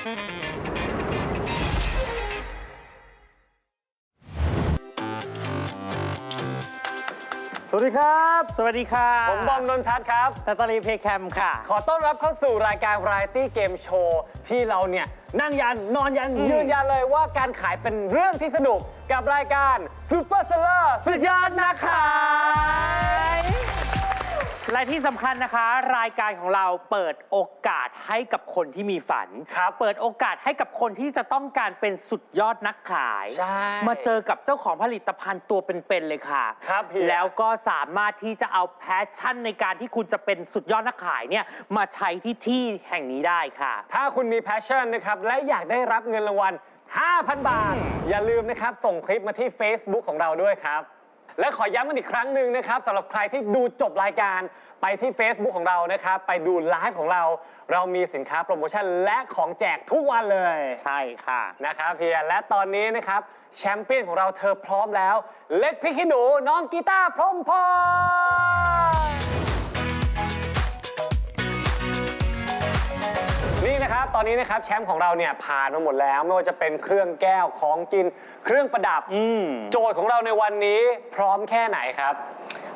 สวัสดีครับ สวัสดีค่ะผมบอมนนทัศน์ครับ นาตาลีเพย์แคมค่ะ ขอต้อนรับเข้าสู่รายการ Variety Game Show ที่เราเนี่ย นั่งยัน นอนยันอืมยืนยันเลยว่าการขายเป็นเรื่องที่สนุกกับรายการ Super Seller สุดยอดนักขาย และที่สำคัญนะคะ รายการของเราเปิดโอกาสให้กับคนที่มีฝัน ครับเปิดโอกาสให้กับคนที่จะต้องการเป็นสุดยอดนักขาย ใช่มาเจอกับเจ้าของผลิตภัณฑ์ตัวเป็นๆเลยค่ะ ครับเฮียแล้วก็สามารถที่จะเอาแพชชั่นในการที่คุณจะเป็นสุดยอดนักขายเนี่ยมาใช้ที่ที่แห่งนี้ได้ค่ะ ถ้าคุณมี passion นะครับ และอยากได้รับเงินรางวัล 5,000 บาท อย่าลืมนะครับ ส่งคลิปมาที่ Facebook ของเราด้วยครับ และขอย้ำกันอีกครั้งหนึ่งนะครับสำหรับใครที่ดูจบรายการไปที่ Facebook ของเรานะครับ ไปดูไลฟ์ของเรา เรามีสินค้าโปรโมชั่นและของแจกทุกวันเลยใช่ค่ะ นะครับเพียและตอนนี้นะครับแชมเปี้ยนของเราเธอพร้อมแล้ว เล็กพริกขี้หนูน้องกีตาร์พรหมพร นี่นะครับ ตอนนี้นะครับแชมป์ของเราเนี่ยผ่านมาหมดแล้ว ไม่ว่าจะเป็นเครื่องแก้วของกิน เครื่องประดับ อืม โจทย์ของเราในวันนี้พร้อมแค่ไหนครับ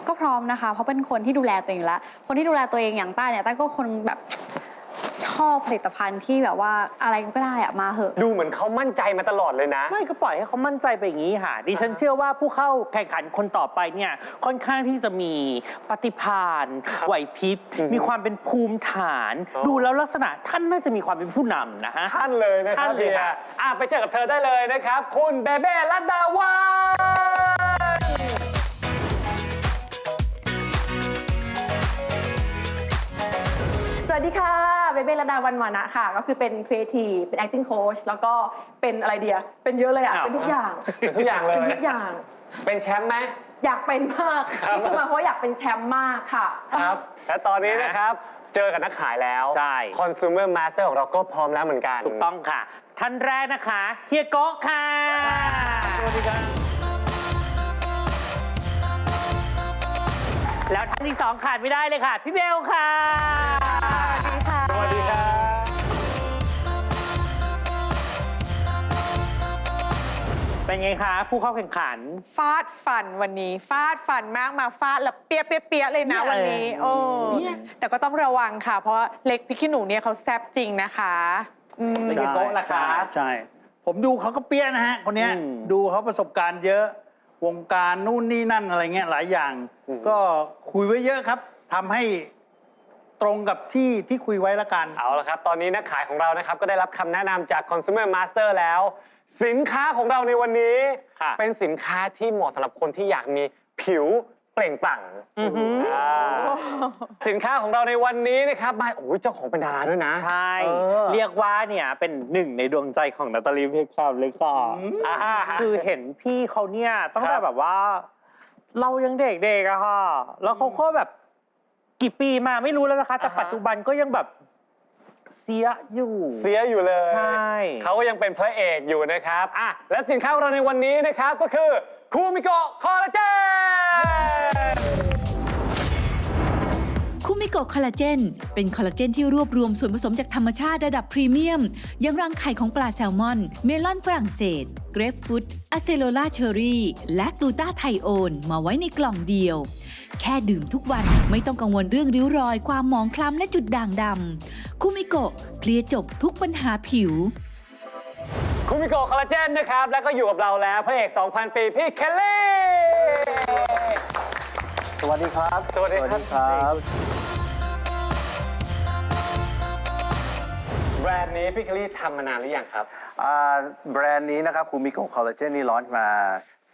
ก็พร้อมนะคะ เพราะเป็นคนที่ดูแลตัวเองอยู่แล้วคนที่ดูแลตัวเองอย่างต้าเนี่ยต้าก็คนแบบ ชอบผลิตภัณฑ์ที่แบบว่าอะไรก็ได้อะมาเหอะ ดูเหมือนเขามั่นใจมาตลอดเลยนะ ไม่ก็ปล่อยให้เขามั่นใจไปอย่างนี้ค่ะ ดิฉันเชื่อว่าผู้เข้าแข่งขันคนต่อไปเนี่ยค่อนข้างที่จะมีปฏิภาณครับไหวพริบอือฮึมีความเป็นภูมิฐาน อ๋อ ดูแล้วลักษณะท่านน่าจะมีความเป็นผู้นำนะฮะ ท่านเลยนะครัท่าบนเลยเฮียค่ะ อะไปเจอกับเธอได้เลยนะครับ คุณเบเบ้ลัดดาวันสวัสดีค่ะ เบเบ้ระดาวันวานะค่ะ ก็คือเป็นครีเอทีฟเป็น acting coach แล้วก็เป็นอะไรเดียเป็นเยอะเลยอะ อ้าวเป็นทุกอย่างเป็นทุกอย่างเลยเป็นทุกอย่างเป็นแชมป์ไหม อยากเป็นมากครับ นี่คือมาเพราะว่าอยากเป็นแชมป์มากค่ะ ครับและตอนนี้นะครับ เจอกับนักขายแล้วใช่ Consumer Master ของเราก็พร้อมแล้วเหมือนกัน ถูกต้องค่ะ ท่านแรกนะคะเฮียโกะค่ะสวัสดีครับแล้วท่านที่สองขาดไม่ได้เลยค่ะ พี่เบลค่ะส วัสดีครับเป็นไงคะ ผู้เข้าแข่งขัน ฟาดฟันวันนี้ ฟาดฟันมากมาฟาดแล้วเปียกเปียกเปียกเลยนะเนี่ยวันนี้โอ้แต่ก็ต้องระวังค่ะ เพราะเล็กพริกขี้หนูเนี่ยเขาแซ่บจริงนะคะอืม เป็นไงโต๊ะล่ะคะใช่ใช่ ผมดูเขาก็เปี้ยนะฮะ คนเนี้ยอืมดูเขาประสบการณ์เยอะ วงการนู่นนี่นั่นอะไรเงี้ยหลายอย่างก็คุยไว้เยอะครับทำให้ ตรงกับที่ที่คุยไว้ละกัน เอาละครับ ตอนนี้นักขายของเรานะครับ ก็ได้รับคำแนะนำจาก Consumer Master แล้ว สินค้าของเราในวันนี้ ค่ะเป็นสินค้าที่เหมาะสำหรับคนที่อยากมีผิวเปล่งปลั่งอือหืออ่าสินค้าของเราในวันนี้นะครับมาโอ้ยเจ้าของเป็นดาราด้วยนะ ใช่ เออ เรียกว่าเนี่ยเป็นหนึ่งในดวงใจของนาตาลีเพคแคมเลยค่ะ อ่า คือเห็นพี่เขาเนี่ยตั้งคแต่รับแบบว่า เรายังเด็กๆอะค่ะ แล้วเขาก็แบบ กี่ปีมาไม่รู้แล้วนะคะ แต่อ่าฮะ ปัจจุบันก็ยังแบบเสียอยู่ เสียอยู่เลยใช่ เขาก็ยังเป็นพระเอกอยู่นะครับอะและสินค้าของเราในวันนี้นะครับก็คือคูมิโกะคอลลาเจน คูมิโกะคอลลาเจน เป็นคอลลาเจนที่รวบรวมส่วนผสมจากธรรมชาติระดับพรีเมียม อย่างรังไข่ของปลาแซลมอน เมลอนฝรั่งเศส เกรฟฟุตอะเซโลลาเชอรี่ และกลูตาไทโอนมาไว้ในกล่องเดียว แค่ดื่มทุกวันไม่ต้องกังวลเรื่องริ้วรอย ความหมองคล้ำและจุดด่างดำคูมิโกะเคลียร์จบทุกปัญหาผิวคูมิโกะคอลลาเจนนะครับ แล้วก็อยู่กับเราแล้วพระเอก 2,000 ปี พี่เคลลี่ สวัสดีครับ สวัสดีครับ แบรนด์นี้พี่เคลลี่ทำมานานหรือยังครับ อ่าแบรนด์นี้นะครับคูมิโกคอลลาเจนนี่ร้อนมา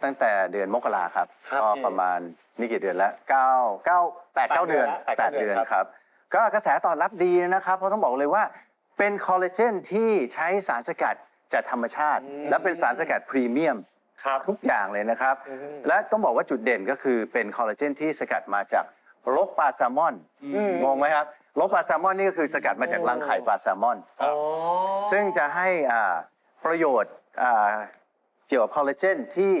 ตั้งแต่เดือนมกราครับครับก็พี่ประมาณนี่กี่เดือนแล้ว9 9 8 9เดือนแปดเก้า8เดืเดืออนนครับ ก็กระแสตอบรับดีนะครับ เพราะต้องบอกเลยว่าเป็นคอลลาเจนที่ใช้สารสกัดจากธรรมชาติและเป็นสารสกัดพรีเมียม ครับ ทุกอย่างเลยนะครับ อืมและต้องบอกว่าจุดเด่นก็คือเป็นคอลลาเจนที่สกัดมาจาก รกปลาแซลมอนอืมงงไหมครับรกปลาแซลมอนนี่ก็คือสกัดมาจากรังไข่ปลาแซลมอนอ๋อซึ่งจะให้อ่าประโยชน์อ่าเกี่ยวกับคอลลาเจนที่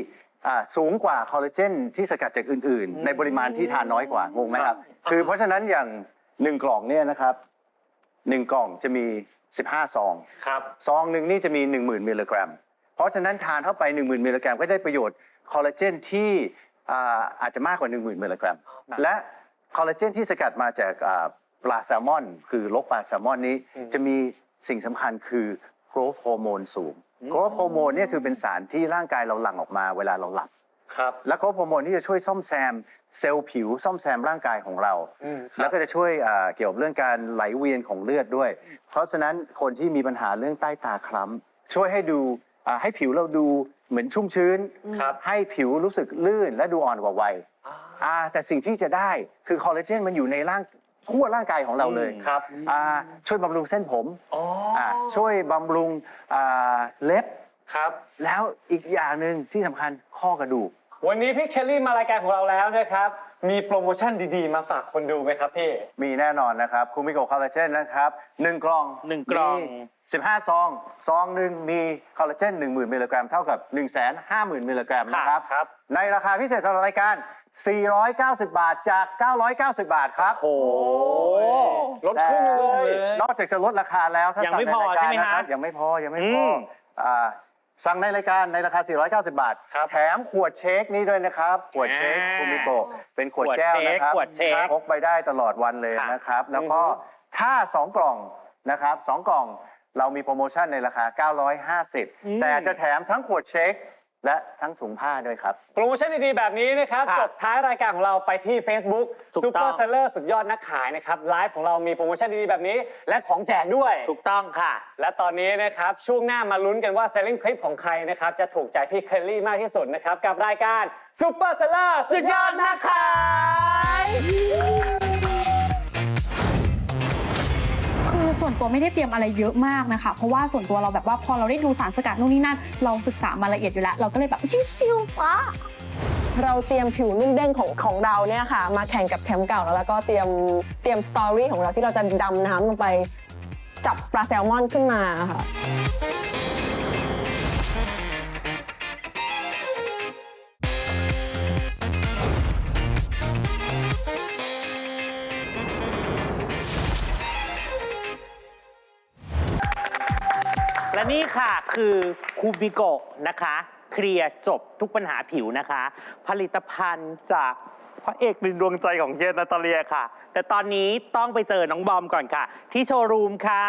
อ่าสูงกว่าคอลลาเจนที่สกัดจากอื่น ๆ ในปริมาณที่ทานน้อยกว่างงไหมครับ คือเพราะฉะนั้นอย่างหนึ่งกล่องเนี่ยนะครับหนึ่งกล่องจะมี 15 ซอง ครับ ซองหนึ่งนี่จะมี 10,000 มิลลิกรัม เพราะฉะนั้นทานเข้าไป 10,000 มิลลิกรัมก็ได้ประโยชน์คอลลาเจนที่อ่าอาจจะมากกว่า 10,000 มิลลิกรัม และ คอลลาเจนที่สกัดมาจากอ่าปลาแซลมอน คือลกปลาแซลมอนนี้จะมีสิ่งสำคัญคือโกรทฮอร์โมนสูงโกรทฮอร์โมนเนี่ยคือเป็นสารที่ร่างกายเราหลั่งออกมาเวลาเราหลับครับและโกรทฮอร์โมนที่จะช่วยซ่อมแซมเซลล์ผิวซ่อมแซมร่างกายของเราอืมครับแล้วก็จะช่วยอ่าเกี่ยวกับเรื่องการไหลเวียนของเลือดด้วย เพราะฉะนั้นคนที่มีปัญหาเรื่องใต้ตาคล้ำช่วยให้ดูอ่าให้ผิวเราดู เหมือนชุ่มชื้นครับให้ผิวรู้สึกลื่นและดูอ่อนกว่าวัยอ่าแต่สิ่งที่จะได้คือคอลลาเจนมันอยู่ในร่างทั่วร่างกายของเราเลยครับอ่าช่วยบำรุงเส้นผมอ๋ออ่าช่วยบำรุงอ่าเล็บครับ แล้วอีกอย่างหนึ่งที่สำคัญข้อกระดูก วันนี้พี่เคลลี่มารายการของเราแล้วนะครับ มีโปรโมชั่นดีๆ มาฝากคนดูไหมครับพี่ มีแน่นอนนะครับคูมิโกคอลลาเจนนะครับหนึ่งกล่องหนึ่งกล่อง มี15 ซอง ซองหนึ่งมีคอลลาเจน10,000 มิลลิกรัม เท่ากับ 1 5 0 0 0 0 มิลลิกรัมนะครับ ครับ ในราคาพิเศษสำหรับรายการ 490 บาทจาก 990 บาทครับ โอ้โห ลดครึ่งเลย นอกจากจะลดราคาแล้วถ้ายังสั่ไม่ในพอรายการใช่ไหมนะคฮะรับยังไม่พอยังไม่พอือม อ่า สั่งในรายการในราคา 490 บาท ครับแถมขวดเช็คนี้ด้วยนะครับ ขวดเช็คอ่าคูมิโกเป็นขวดแก้วนะครับขวดเช็คพกไปได้ตลอดวันเลยค่ะนะครับ แล้วก็ถ้า 2 กล่องนะครับสองกล่องเรามีโปรโมชั่นในราคา 950 แต่จะแถมทั้งขวดเช็ค และทั้งถุงผ้าด้วยครับ โปรโมชั่นดีๆ แบบนี้นะครับค่ะจบท้ายรายการของเราไปที่ Facebook ถูกซูเปต้อองร์เซลเลอร์สุดยอดนักขายนะครับไลฟ์ของเรามีโปรโมชั่นดีๆ แบบนี้ และของแจกด้วย ถูกต้องค่ะ และตอนนี้นะครับช่วงหน้ามาลุ้นกันว่า selling clip ของใครนะครับ จะถูกใจพี่เคลลี่มากที่สุดนะครับ กับรายการซูเปอร์เซลเลอร์สุดยอดนักขาย ส่วนตัวไม่ได้เตรียมอะไรเยอะมากนะคะ เพราะว่าส่วนตัวเราแบบว่าพอเราได้ดูสารสกัดนู่นนี่นั่น เราศึกษามาละเอียดอยู่แล้ว เราก็เลยแบบชิวๆฟ้าเราเตรียมผิวนุ่มเด้งของของเราเนี่ยค่ะ มาแข่งกับแชมป์เก่าแล้วแล้วก็เตรียมเตรียมสตอรี่ของเราที่เราจะดำน้ำลงไป จับปลาแซลมอนขึ้นมาค่ะและ คือคูบิโกะนะคะ เคลียร์จบทุกปัญหาผิวนะคะ ผลิตภัณฑ์จากพระเอกในดวงใจของเฮียนาตาเลียค่ะ แต่ตอนนี้ต้องไปเจอน้องบอมก่อนค่ะ ที่โชว์รูมค่ะ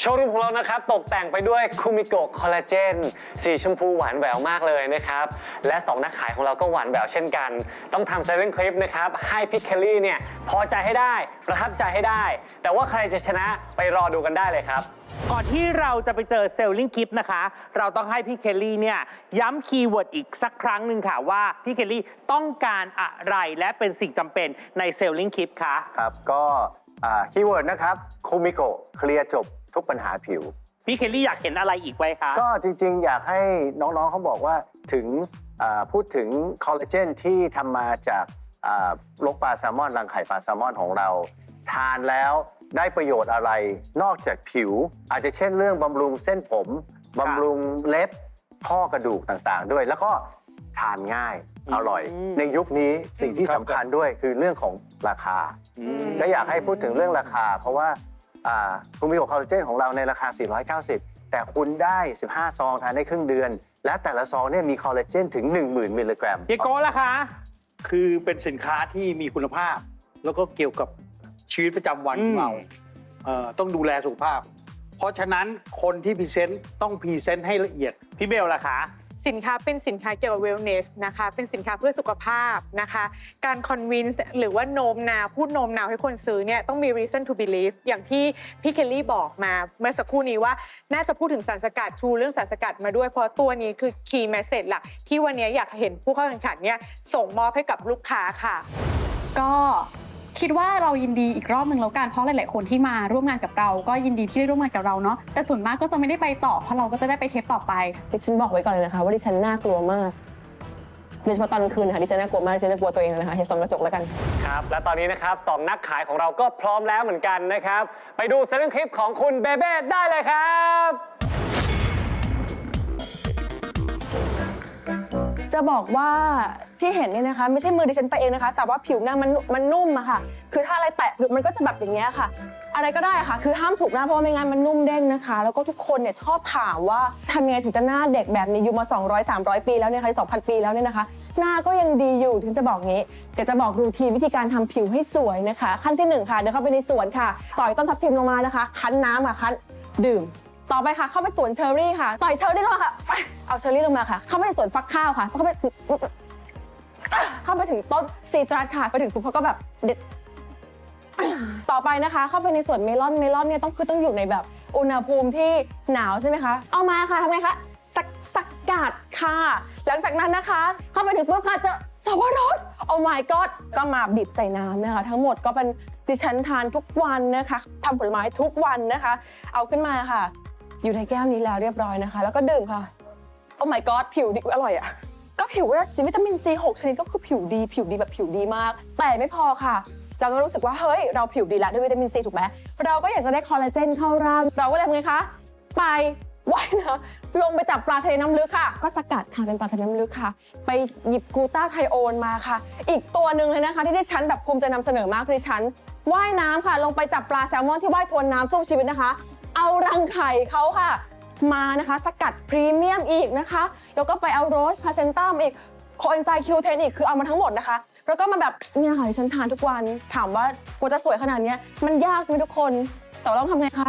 โชว์รูมของเรานะครับ ตกแต่งไปด้วยคูมิโกะคอลลาเจนสีชมพูหวานแหววมากเลยนะครับ และ 2 นักขายของเราก็หวานแหววเช่นกัน ต้องทำเซ l ่ n คลิปนะครับ ให้พี่เคลลี่เนี่ย พอใจให้ได้ ประทับใจให้ได้ แต่ว่าใครจะชนะไปรอดูกันได้เลยครับ ก่อนที่เราจะไปเจอเซลลิงกิฟนะคะ เราต้องให้พี่เคลลี่เนี่ยย้ำคีย์เวิร์ดอีกสักครั้งหนึ่งค่ะว่าพี่เคลลี่ต้องการอะไรและเป็นสิ่งจำเป็นในเซลลิงกิฟคะครับก็คีย์เวิร์ดนะครับคูมิโกเคลียร์จบทุกปัญหาผิว พี่เคลลี่อยากเห็นอะไรอีกไหมคะ ก็จริงๆ อยากให้น้องๆเขาบอกว่าถึงอ่าพูดถึงคอลลาเจนที่ทำมาจากอ่าลกปลาแซลมอน รังไข่ปลาแซลมอนของเรา ทานแล้วได้ประโยชน์อะไรนอกจากผิว อาจจะเช่นเรื่องบำรุงเส้นผมบำรุงเล็บข้อกระดูกต่างๆ ด้วย แล้วก็ทานง่ายอร่อยอืมในยุคนี้สิ่งที่สำคัญด้วยคือเรื่องของราคาก็อยากให้พูดถึงเรื่องราคา เพราะว่าอ่าคุณมีคอลลาเจนของเราในราคา 490 แต่คุณได้ 15 ซองทานได้ครึ่งเดือน และแต่ละซองเนี่ยมีคอลลาเจนถึง 10,000 มิลลิกรัม เฮียโก้ล่ะคะ คือเป็นสินค้าที่มีคุณภาพ แล้วก็เกี่ยวกับ ชีวิตประจำวันของเราเอ่อต้องดูแลสุขภาพ เพราะฉะนั้นคนที่พรีเซนต์ต้องพรีเซนต์ให้ละเอียด พี่เบลล่ะคะ สินค้าเป็นสินค้าเกี่ยวกับเวลเนสนะคะ เป็นสินค้าเพื่อสุขภาพนะคะ การคอนวินส์หรือว่าโน้มนาวพูดโน้มนาวให้คนซื้อเนี่ยต้องมี reason to believe อย่างที่พี่เคลลี่บอกมาเมื่อสักครู่นี้ว่า น่าจะพูดถึงสารสกัดชูเรื่องสารสกัดมาด้วย เพราะตัวนี้คือ key message หลักที่วันนี้อยากเห็นผู้เข้าแข่งขันเนี่ยส่งมอบให้กับลูกค้าค่ะ ก็ คิดว่าเรายินดีอีกรอบหนึ่งแล้วกันเพราะหลาย ๆ คนที่มาร่วมงานกับเรา ก็ยินดีที่ได้ร่วมงานกับเราเนาะแต่ส่วนมากก็จะไม่ได้ไปต่อเพราะเราก็จะได้ไปเทปต่อไปดิฉันบอกไว้ก่อนเลยนะคะว่าดิฉันน่ากลัวมากโดยเฉพาะตอนกลางคืนนะคะดิฉันน่ากลัวมากดิฉันน่ากลัวตัวเองเลยนะคะเห็นสองกระจกแล้วกัน ครับ และตอนนี้นะครับสองนักขายของเราก็พร้อมแล้วเหมือนกันนะครับ ไปดูเซ l ่ n คลิปของคุณเบเบ้ได้เลยครับ จะบอกว่า ที่เห็นเนี่ยนะคะ ไม่ใช่มือดิฉันไปเองนะคะ แต่ว่าผิวนางมันมันนุ่มอะค่ะ คือถ้าอะไรแตะมันก็จะแบบอย่างเงี้ยค่ะ อะไรก็ได้ค่ะ คือห้ามถูกหน้าเพราะว่าไม่งั้นมันนุ่มเด้งนะคะ แล้วก็ทุกคนเนี่ยชอบถามว่าทำยังไงถึงจะหน้าเด็กแบบนี้อยู่มา 200 300 ปีแล้วเนี่ยค่ะ2,000 ปีแล้วเนี่ยนะคะ หน้าก็ยังดีอยู่ถึงจะบอกงี้เดี๋ยวจะบอกรูทีนวิธีการทำผิวให้สวยนะคะ ขั้นที่หนึ่งค่ะเดินเข้าไปในสวนค่ะ ต่อยต้นทับทิมลงมานะคะ คั้นน้ำค่ะคั้นดื่มต่อไปค่ะเข้าไปสวนเชอร์รี่ค่ะต่อยเชอร์รี่ลงมาค่ะ เอาเชอร์รี่ลงมาค่ะ เข้าไปในสวนฟักข้าวค่ะเข้าไป เข้าไปถึงต้นซีตรัสค่ะไปถึงปุ๊บเขาก็แบบเด็ดต่อไปนะคะ เข้าไปในสวนเมลอนเมลอนเนี่ยต้องคือต้องอยู่ในแบบอุณหภูมิที่หนาวใช่ไหมคะ เอามาค่ะทำไงคะสักสกัดค่ะ หลังจากนั้นนะคะ เข้าไปถึงปุ๊บค่ะเจอสวรสโอ้ my god ก็มาบีบใส่น้ำนะคะ ทั้งหมดก็เป็นดิฉันทานทุกวันนะคะทำผลไม้ทุกวันนะคะ เอาขึ้นมาค่ะ อยู่ในแก้วนี้แล้วเรียบร้อยนะคะ แล้วก็ดื่มค่ะโอ้ my god ผิวดีอุ๊ยอร่อยอะ ก็ผิวว่าวิตามินซี6ชนิดก็คือผิวดี ผิวดีแบบผิวดีมาก แต่ไม่พอค่ะ เราก็รู้สึกว่าเฮ้ยเราผิวดีแล้วด้วยวิตามินซีถูกไหมเราก็อยากจะได้คอลลาเจนเข้าร่างเราก็เลยทำไงคะไปว่ายนะลงไปจับปลาทะเลน้ำลึกค่ะ ก็สกัดค่ะเป็นปลาทะเลน้ำลึกค่ะ ไปหยิบกลูตาไทโอนมาค่ะ อีกตัวหนึ่งเลยนะคะ ที่ดิฉันแบบภูมิใจนำเสนอมากคือดิฉันว่ายน้ำค่ะ ลงไปจับปลาแซลมอนที่ว่ายทวนน้ำสู้ชีวิตนะคะ เอารังไข่เขาค่ะ มานะคะ สกัดพรีเมียมอีกนะคะ แล้วก็ไปเอาโรสพาเซนตัมอีกโคเอนไซคิวเทนอีกคือเอามาทั้งหมดนะคะ แล้วก็มาแบบเนี่ยค่ะฉันทานทุกวันถามว่ากว่าจะสวยขนาดนี้มันยากใช่ไหมทุกคน แต่ว่าต้องทำไงคะ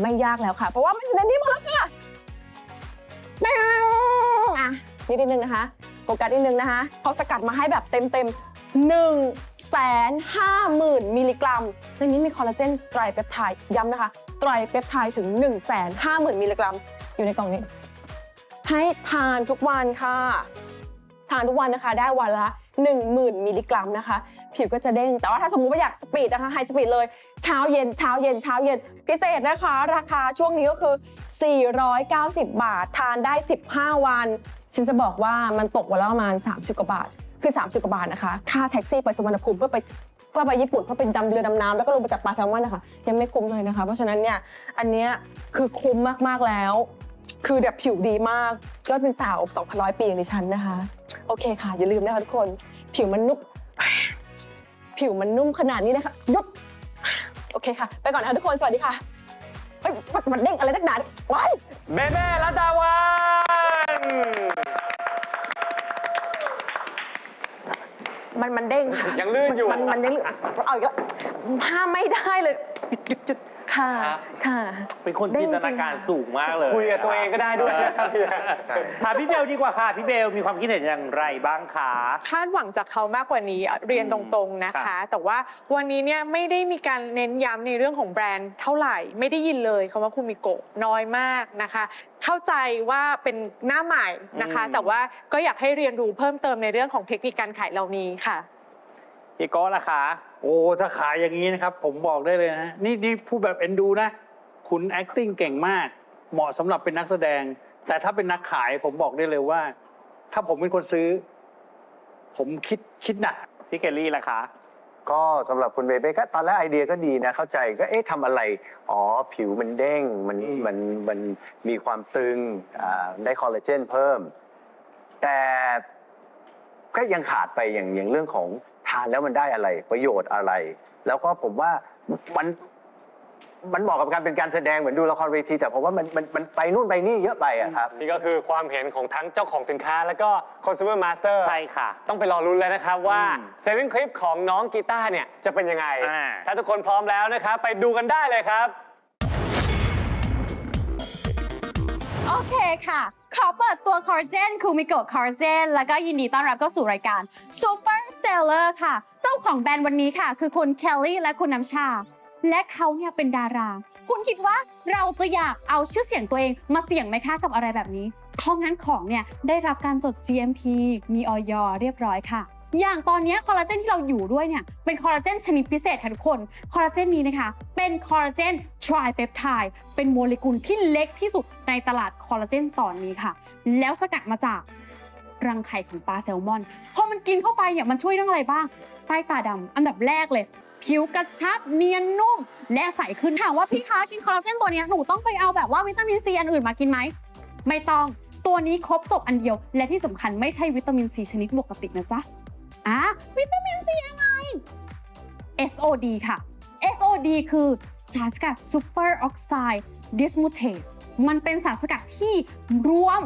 ไม่ยากแล้วค่ะ เพราะว่ามันอยู่ในนี้หมดแล้วค่ะแป๊วอะนิดนึงนะคะโฟกัสนิดนึงนะคะเขาสกัดมาให้แบบเต็มเต็มหนึ่งแสนห้าหมื่นมิลลิกรัมในนี้มีคอลลาเจนไตรเปปไทด์ย้ำนะคะ ไตรเปปไทด์ถึง1นึ่งแสนห้าหมื่นมิลลิกรัม อยู่ในกล่องนี้ ให้ทานทุกวันค่ะ ทานทุกวันนะคะ ได้วันละ 10,000 มิลลิกรัมนะคะ ผิวก็จะเด้ง แต่ว่าถ้าสมมุติว่าอยากสปีดนะคะไฮสปีดเลย เช้าเย็นเช้าเย็นเช้าเย็น พิเศษนะคะ ราคาช่วงนี้ก็คือ 490 บาท ทานได้ 15 วัน ฉันจะบอกว่ามันตกวันละประมาณ 30 กว่าบาท คือ 30 กว่าบาทนะคะ ค่าแท็กซี่ไปสุวรรณภูมิเพื่อไป เพื่อไปญี่ปุ่นเพื่อเป็นดำเรือดำน้ำแล้วก็ลงไปจับปลาแซลมอนนะคะยังไม่คุ้มเลยนะคะ เพราะฉะนั้นเนี่ยอันเนี้ยคือคุ้มมากๆแล้ว คือแบบผิวดีมากก็เป็นสาว2,100ปีอย่างดิฉันนะคะ โอเคค่ะ อย่าลืมนะคะทุกคนผิวมันนุ่มผิวมันนุ่มขนาดนี้นะคะยุบโอเคค่ะ ไปก่อนนะคะทุกคนสวัสดีค่ะเฮ้ยมันเด้งอะไรนักหนาเนี่ยว้ายเบเบ้รัตดาวัน มันมันเด้งค่ะยังลื่นอยู่ มันมันยังเอาอีกแล้วห้ามไม่ได้เลยหยุดหยุดหยุด ค่ะครับ ค่ะ เป็นคนจินตนาการสูงมากเลยคุยกับตัวเองก็ได้ด้วยนะครับพี่ถามพี่เบลดีกว่าค่ะ พี่เบลมีความคิดเห็นอย่างไรบ้างคะ คาดหวังจากเขามากกว่านี้เรียนตรงๆนะครัคะ บ แต่ว่าวันนี้เนี่ยไม่ได้มีการเน้นย้ำในเรื่องของแบรนด์เท่าไหร่ ไม่ได้ยินเลยคำว่าคูมิโกะน้อยมากนะคะ เข้าใจว่าเป็นหน้าใหม่นะคะแต่ว่าก็อยากให้เรียนรู้เพิ่มเติมในเรื่องของเทคนิคการขายเรานี้ค่ะ พี่โก้ล่ะคะ โอ้ถ้าขายอย่างนี้นะครับ ผมบอกได้เลยนะนี่นี่พูดแบบเอ็นดูนะ คุณ acting เก่งมาก เหมาะสำหรับเป็นนักแสดง แต่ถ้าเป็นนักขายผมบอกได้เลยว่า ถ้าผมเป็นคนซื้อ ผมคิดคิดหนัก พี่เคลลี่ล่ะคะ ก็สำหรับคุณเบเบ้ก็ตอนแรกไอเดียก็ดีนะ เข้าใจก็เอ๊ะทำอะไร อ๋อ ผิวมันเด้ง มันอืม มันมันมีความตึงอ่าได้คอลลาเจนเพิ่ม แต่ก็ยังขาดไปอย่างอย่างเรื่องของ ทานแล้วมันได้อะไร ประโยชน์อะไร แล้วก็ผมว่ามันมันเหมาะกับการเป็นการแสดงเหมือนดูละครเวทีแต่ผมว่ามันมันมันไปนู่นไปนี่เยอะไปอะครับ นี่ก็คือความเห็นของทั้งเจ้าของสินค้า แล้วก็ consumer master ใช่ค่ะ ต้องไปรอรุ้นเลยนะครับว่าอืมเซเว่นคลิปของน้องกีตาร์เนี่ย จะเป็นยังไงอ่าถ้าทุกคนพร้อมแล้วนะครับ ไปดูกันได้เลยครับ โอเคค่ะ ขอเปิดตัวคอร์เจนคูมิโกะคอร์เจนแล้วก็ยินดีต้อนรับเข้าสู่รายการ Super Seller ค่ะ เจ้าของแบรนด์วันนี้ค่ะ คือคุณเคลลี่และคุณน้ำชา และเขาเนี่ยเป็นดารา คุณคิดว่าเราจะอยากเอาชื่อเสียงตัวเองมาเสี่ยงไหมคะกับอะไรแบบนี้ เพราะงั้นของเนี่ยได้รับการจด GMP มีออยเรียบร้อยค่ะ อย่างตอนนี้คอลลาเจนที่เราอยู่ด้วยเนี่ยเป็นคอลลาเจนชนิดพิเศษค่ะทุกคน คอลลาเจนนี้นะคะ เป็นคอลลาเจนทริเปปไทด์เป็นโมเลกุลที่เล็กที่สุดในตลาดคอลลาเจนตอนนี้ค่ะ แล้วสกัดมาจาก รังไข่ของปลาแซลมอน พอมันกินเข้าไปเนี่ยมันช่วยเรื่องอะไรบ้าง ใต้ตาดำอันดับแรกเลย ผิวกระชับเนียนนุ่ม และใสขึ้นถามว่าพี่คะกินคอลลาเจนตัวเนี้ยหนูต้องไปเอาแบบว่าวิตามินซีอันอื่นมากินไหม ไม่ต้องตัวนี้ครบจบอันเดียว และที่สำคัญไม่ใช่วิตามินซีชนิดปกตินะจ๊ะอะวิตามินซีอะไร SOD ค่ะ SOD คือสารสกัดซูเปอร์ออกไซด์ดิสมูเทสมันเป็นสารสกัดที่รวม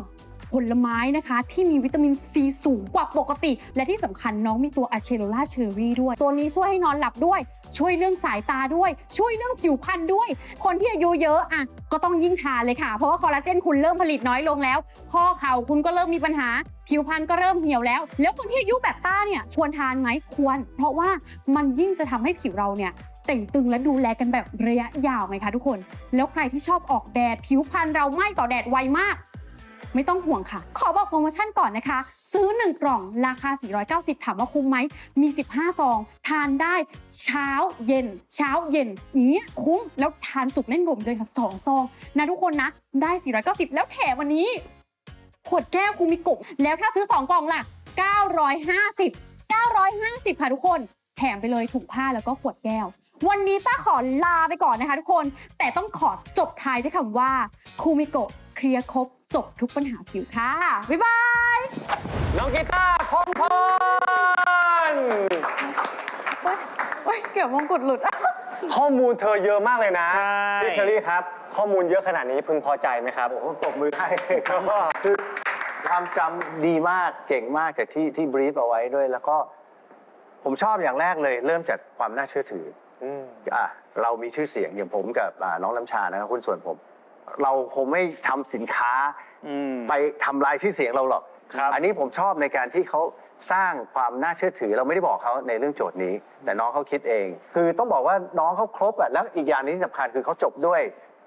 ผลไม้นะคะ ที่มีวิตามินซีสูงกว่าปกติ และที่สำคัญน้องมีตัวอะเชโรล่าเชอรี่ด้วย ตัวนี้ช่วยให้นอนหลับด้วย ช่วยเรื่องสายตาด้วย ช่วยเรื่องผิวพรรณด้วย คนที่อายุเยอะอะก็ต้องยิ่งทานเลยค่ะ เพราะว่าคอลลาเจนคุณเริ่มผลิตน้อยลงแล้ว ข้อเข่าคุณก็เริ่มมีปัญหา ผิวพรรณก็เริ่มเหี่ยวแล้ว แล้วคนที่อายุแบบต้าเนี่ยควรทานไหมควร เพราะว่ามันยิ่งจะทำให้ผิวเราเนี่ยเต่งตึงและดูแลกันแบบระยะยาวไงคะทุกคน แล้วใครที่ชอบออกแดดผิวพรรณเราไหม้ต่อแดดไวมาก ไม่ต้องห่วงค่ะ ขอบอกโปรโมชั่นก่อนนะคะ ซื้อ 1 กล่องราคา 490 ถามว่าคุ้มไหม มี 15 ซอง ทานได้เช้าเย็น เช้าเย็นอย่างนี้ยคุ้มแล้วทานสุกเล่นรวมเลยค่ะ 2 ซอง นะทุกคนนะ ได้ 490 แล้วแถมวันนี้ ขวดแก้วคูมิโกะแล้วถ้าซื้อ 2 กล่องล่ะ 950 950 ค่ะทุกคน แถมไปเลยถุงผ้าแล้วก็ขวดแก้ววันนี้ต้าขอลาไปก่อนนะคะทุกคน แต่ต้องขอจบท้ายด้วยคำว่า คูมิโกะเคลียร์ครบ จบทุกปัญหาผิวค่ะ บ๊ายบาย น้องกีตาร์พงพรโอ้ยเกี่ยวมงกุฎหลุด ข้อมูลเธอเยอะมากเลยนะใช่ พี่เคลลี่ครับ ข้อมูลเยอะขนาดนี้พึงพอใจไหมครับโอ้โหปรบมือให้ครับคือความจำดีมากเก่งมากจากที่ที่บรีฟเอาไว้ด้วย แล้วก็ผมชอบอย่างแรกเลย เริ่มจากความน่าเชื่อถือ อืม อะเรามีชื่อเสียงอย่างผมกับอ่าน้องน้ำชานะครับคุณส่วนผม เราคงไม่ทำสินค้าอืม ไปทำลายชื่อเสียงเราหรอก ครับ อันนี้ผมชอบในการที่เขาสร้างความน่าเชื่อถือเราไม่ได้บอกเขาในเรื่องโจทย์นี้ แต่น้องเขาคิดเอง คือต้องบอกว่าน้องเขาครบอะแล้วอีกอย่างหนึงที่สำคัญคือเขาจบด้วย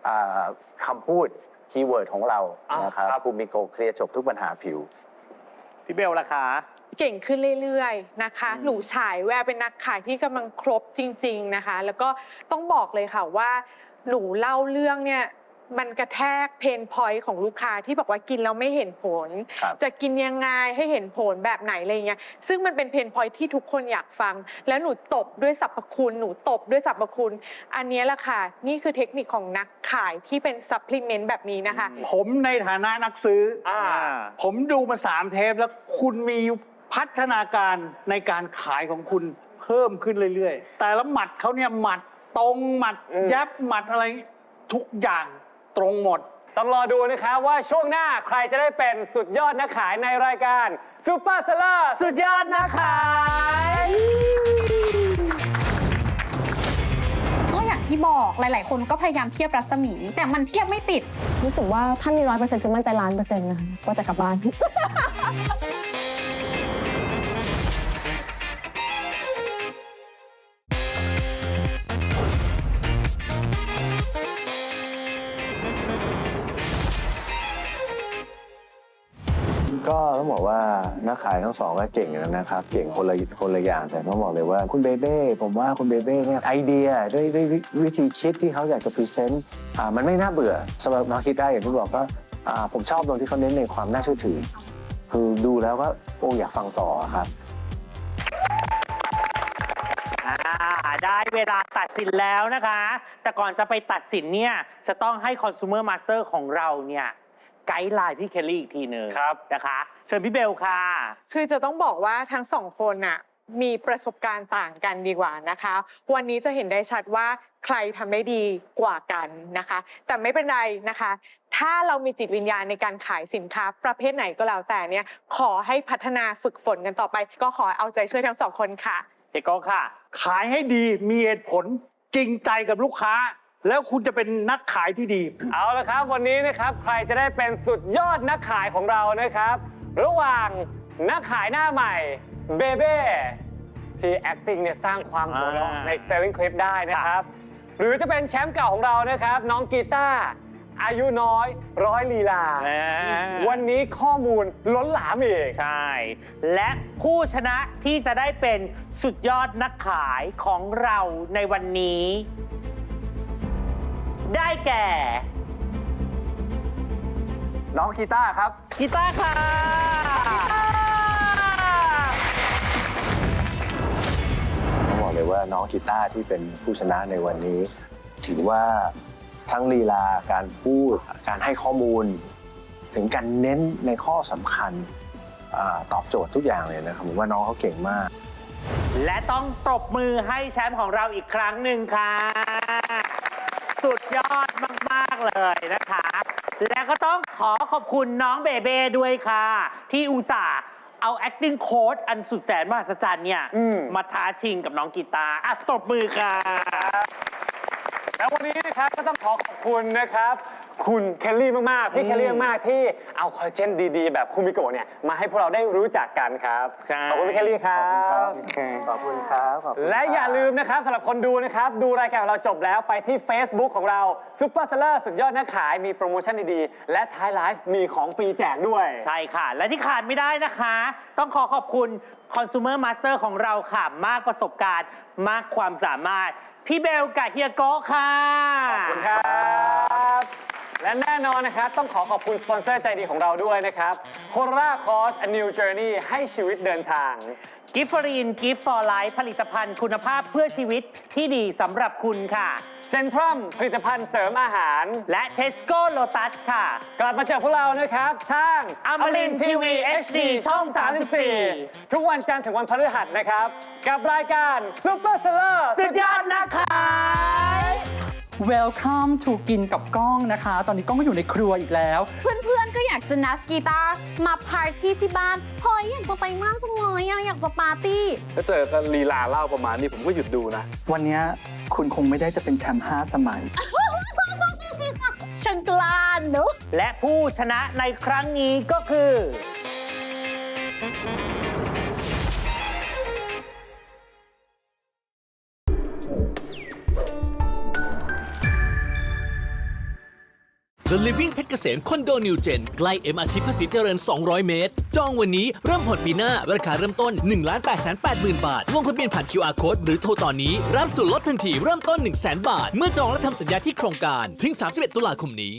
อ่าคำพูดคีย์เวิร์ดของเราอ่านนะครับครับ ภูมิโกเคลียร์จบทุกปัญหาผิว พี่เบลล่ะคะเก่งขึ้นเรื่อยๆนะคะ อืม หนูฉายแววเป็นนักขายที่กำลังครบจริง ๆนะคะ แล้วก็ต้องบอกเลยค่ะว่า หนูเล่าเรื่องเนี่ย มันกระแทกเพนพอยต์ของลูกค้าที่บอกว่ากินแล้วไม่เห็นผล ครับ จะกินยังไงให้เห็นผลแบบไหนอะไรเงี้ยซึ่งมันเป็นเพนพอยต์ที่ทุกคนอยากฟัง แล้วหนูตบด้วยสรรพคุณ หนูตบด้วยสรรพคุณ อันเนี้ยแหละค่ะ นี่คือเทคนิคของนักขายที่เป็นซัพพลีเมนต์แบบนี้นะคะ ผมในฐานะนักซื้ออ่า ผมดูมาสามเทปแล้วคุณมีพัฒนาการในการขายของคุณเพิ่มขึ้นเรื่อยๆ แต่ละหมัดเขาเนี่ยหมัดตรงหมัด อืม ยับหมัดอะไรทุกอย่าง ตรงหมด ต้องรอดูนะครับว่าช่วงหน้าใครจะได้เป็นสุดยอดนักขายในรายการซูเปอร์เซลล์สุดยอดนะคะก็อย่างที่บอกหลาย ๆ คนก็พยายามเทียบรัศมี แต่มันเทียบไม่ติด รู้สึกว่าถ้ามีร้อยเปอร์เซ็นต์คือมั่นใจล้านเปอร์เซ็นต์นะคะว่าจะกลับบ้าน นักขายทั้งสองก็เก่งนะครับ เก่งคนละคนละอย่างแต่ต้องบอกเลยว่าคุณเบเบ้ผมว่าคุณเบเบ้เนี่ยไอเดียด้วยด้วยวิธีคิดที่เขาอยากจะพรีเซนต์อ่ามันไม่น่าเบื่อสำหรับน้องคิดได้อย่างที่บอกก็อ่าผมชอบตรงที่เขาเน้นในความน่าเชื่อถือ คือดูแล้วก็โอ้อยากฟังต่อครับได้เวลาตัดสินแล้วนะคะ แต่ก่อนจะไปตัดสินเนี่ยจะต้องให้ consumer master ของเราเนี่ย ไกด์ไลน์พี่เคลลี่อีกทีหนึ่งครับคือจะต้องบอกว่าทั้งสองคนน่ะมีประสบการณ์ต่างกันดีกว่านะคะ วันนี้จะเห็นได้ชัดว่าใครทำได้ดีกว่ากันนะคะ แต่ไม่เป็นไรนะคะ ถ้าเรามีจิตวิญญาณในการขายสินค้าประเภทไหนก็แล้วแต่เนี่ยขอให้พัฒนาฝึกฝนกันต่อไป ก็ขอเอาใจช่วยทั้งสองคนค่ะเอกโก้ค่ะ ขายให้ดีมีเหตุผลจริงใจกับลูกค้า แล้วคุณจะเป็นนักขายที่ดี เอาละครับวันนี้นะครับใครจะได้เป็นสุดยอดนักขายของเรานะครับ ระหว่างนักขายหน้าใหม่เบเบ้ที่ acting เนี่ยสร้างความหัวเราะอ่าใน selling clip ได้นะครับ หรือจะเป็นแชมป์เก่าของเรานะครับ น้องกีตาร์อายุน้อยร้อยลีลาอ่าวันนี้ข้อมูลล้นหลามอีก ใช่ และผู้ชนะที่จะได้เป็นสุดยอดนักขายของเราในวันนี้ ได้แก่ น้องกีตาร์ครับ กีตาร์ค่ะต้องบอกเลยว่าน้องกีตาร์ที่เป็นผู้ชนะในวันนี้ ถือว่าทั้งลีลาการพูดการให้ข้อมูลถถึงการเน้นในข้อสำคัญอาตอบโจทย์ทุกอย่างเลยนะครับผมว่าน้องเขาเก่งมาก และต้องตบมือให้แชมป์ของเราอีกครั้งหนึ่งค่ะ สุดยอดมาก ๆ เลยนะคะ และก็ต้องขอขอบคุณน้องเบเบ้ด้วยค่ะ ที่อุตส่าห์เอา acting coach อันสุดแสนมหัศจรรย์เนี่ย อืม มาท้าชิงกับน้องกีตาร์อะตบมือค่ะ แล้ววันนี้นะครับก็ต้องขอขอบคุณนะครับ คุณเคลลี่มากๆ พี่เคลลี่มากๆที่เอาคอลลาเจนดีๆ แบบคูมิโกะเนี่ยมาให้พวกเราได้รู้จักกันครับใช่ขอบคุณพี่เคลลี่ครับ ขอบคุณครับขอบคุณครับและอย่าลืมนะครับสำหรับคนดูนะครับ ดูรายการของเราจบแล้วไปที่ Facebook ของเราซุปเปอร์เซลล์สุดยอดนักขายมีโปรโมชั่นดีๆ และท้ายไลฟ์มีของฟรีแจกด้วย ใช่ค่ะ และที่ขาดไม่ได้นะคะ ต้องขอขอบคุณ Consumer Master ของเราค่ะ มากประสบการณ์มากความสามารถ พี่เบลกับเฮียโกะค่ะ ขอบคุณครับและแน่นอนนะครับ ต้องขอขอบคุณสปอนเซอร์ใจดีของเราด้วยนะครับ c o r a Cross a New Journey ให้ชีวิตเดินทาง กิฟฟรีนกิฟต์ฟอร์ไลฟ์ผลิตภัณฑ์คุณภาพเพื่อชีวิตที่ดีสำหรับคุณค่ะ เซนทรัมผลิตภัณฑ์เสริมอาหาร และเทสโก้โลตัสค่ะ กลับมาเจอพวกเรานะครับ ทาง Amarin TV HD ช่อง 34 ทุกวันจันทร์ถึงวันพฤหัสนะครับ กับรายการ Super Seller สุดยอดนะคะ Welcome to กินกับกล้องนะคะ ตอนนี้กล้องก็อยู่ในครัวอีกแล้ว เพื่อนๆ ก็อยากจะนัดกีตาร์มาปาร์ตี้ที่บ้าน เฮ้ย อยากจะไปมากจังเลยอะอยากจะปาร์ตี้ ถ้าเจอกันลีลาเล่าประมาณนี้ผมก็หยุดดูนะ วันเนี้ยคุณคงไม่ได้จะเป็นแชมป์ห้าสมัยฉันกล้าเนอะและผู้ชนะในครั้งนี้ก็คือ The Living เพชรเกษมคอนโดนิวเจนใกล้ MRT ภาษีเจริญ 200 เมตร จองวันนี้เริ่มผ่อนปีหน้าราคาเริ่มต้น 1 8 8 0 0 0 บาท ลงทะเบียนผ่าน QR Code หรือโทรตอนนี้ รับส่วนลดทันทีเริ่มต้น 1 0 0 0 0 0 บาท เมื่อจองและทำสัญญาที่โครงการ ถึง 31 ตุลาคมนี้